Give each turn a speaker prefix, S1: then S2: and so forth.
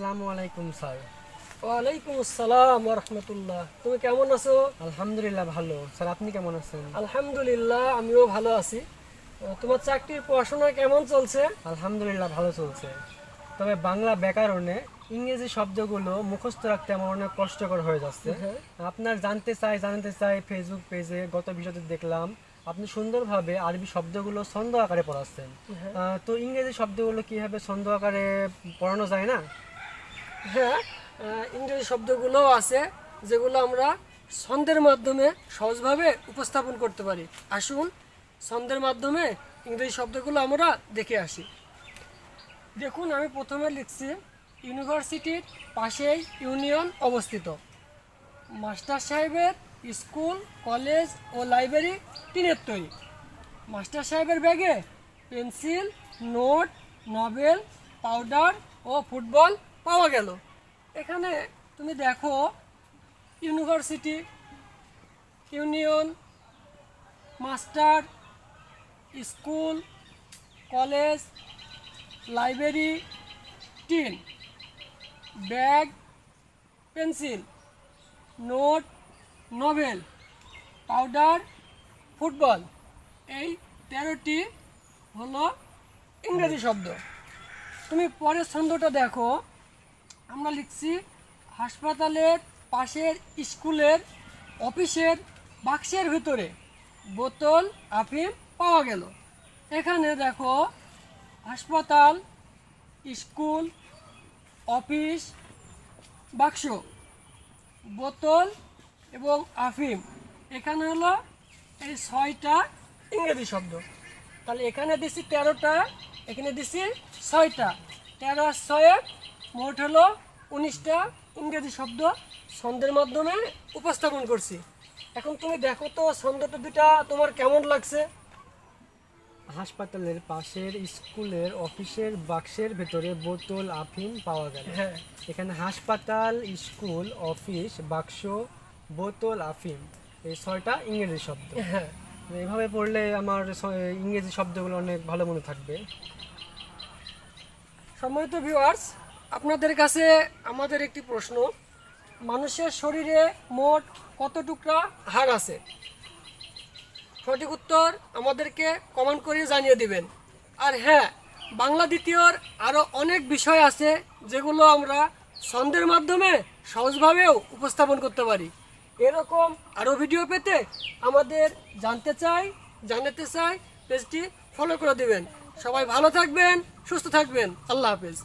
S1: আসসালামু আলাইকুম স্যার।
S2: ওয়ালাইকুম আসসালাম রহমতুল্লাহ তুমি কেমন আছো?
S1: আলহামদুলিল্লাহ ভালো। স্যার আপনি কেমন আছেন?
S2: আলহামদুলিল্লাহ আমিও ভালো আছি। তোমার চাকরির পড়াশোনা কেমন চলছে?
S1: আলহামদুলিল্লাহ ভালো চলছে। তবে বাংলা ব্যাকরণে ইংরেজি শব্দগুলো মুখস্থ রাখতে আমার অনেক কষ্টকর হয়ে যাচ্ছে।
S2: হ্যাঁ।
S1: আপনার জানতে চাই জানতে চাই ফেসবুক পেজে গত ভিডিওতে দেখলাম। আপনি সুন্দরভাবে আরবি শব্দগুলো ছন্দ আকারে পড়াচ্ছেন।
S2: হ্যাঁ।
S1: তো ইংরেজি শব্দগুলো কীভাবে ছন্দ আকারে পড়ানো যায় না?
S2: হ্যাঁ ইংরেজি শব্দগুলোও আছে, যেগুলো আমরা ছন্দের মাধ্যমে সহজভাবে উপস্থাপন করতে পারি। আসুন, ছন্দের মাধ্যমে ইংরেজি শব্দগুলো আমরা দেখে আসি। দেখুন, আমি প্রথমে লিখছি, ইউনিভার্সিটির পাশেই ইউনিয়ন অবস্থিত। মাস্টার সাহেবের স্কুল, কলেজ ও লাইব্রেরি টিনের তৈরি মাস্টার সাহেবের ব্যাগে পেন্সিল, নোট নভেল পাউডার ও ফুটবল পাওয়া গেল। এখানে তুমি দেখো, university, union, master, school, college, library, tin, bag, pencil, note, novel, powder, football. এই তেরোটি হলো ইংরেজি শব্দ। তুমি পরের ছন্দটা দেখো। আমরা লিখছি, হাসপাতালের পাশের স্কুলের অফিসের বাক্সের ভিতরে বোতল, আফিম পাওয়া গেল। এখানে দেখো, হাসপাতাল, স্কুল, অফিস, বাক্স, বোতল এবং আফিম। এখানে হলো এই ছয়টা ইংরেজি শব্দ। তাহলে এখানে দিছি তেরোটা, এখানে দিছি ছয়টা। তেরো আর ছয়ে মোট হলো উনিশটা ইংরেজি শব্দ ছন্দের মাধ্যমে উপস্থাপন করছি। এখন তুমি দেখো তো ছন্দটা দুটা তোমার কেমন লাগছে?
S1: হাসপাতালের পাশের স্কুলের অফিসের বাক্সের ভেতরে বোতল আফিম পাওয়া গেল।
S2: হ্যাঁ।
S1: এখানে হাসপাতাল স্কুল অফিস বাক্স বোতল আফিম এই ছয়টা ইংরেজি শব্দ।
S2: হ্যাঁ।
S1: এইভাবে পড়লে আমার ইংরেজি শব্দগুলো অনেক ভালো মনে থাকবে।
S2: সম্মানিত ভিউয়ার্স আপনাদের কাছে আমাদের একটি প্রশ্ন। মানুষের শরীরে মোট কত টুকরা হাড় আছে? সঠিক উত্তর আমাদেরকে কমেন্ট করে জানিয়ে দিবেন। আর হ্যাঁ বাংলা দ্বিতীয়র আরও অনেক বিষয় আছে যেগুলো আমরা ছন্দের মাধ্যমে সহজভাবেও উপস্থাপন করতে পারি। এরকম আরও ভিডিও পেতে আমাদের জানতে চাই, জানাতে চাই, পেজটি ফলো করে দিবেন। সবাই ভালো থাকবেন, সুস্থ থাকবেন। আল্লাহ হাফেজ।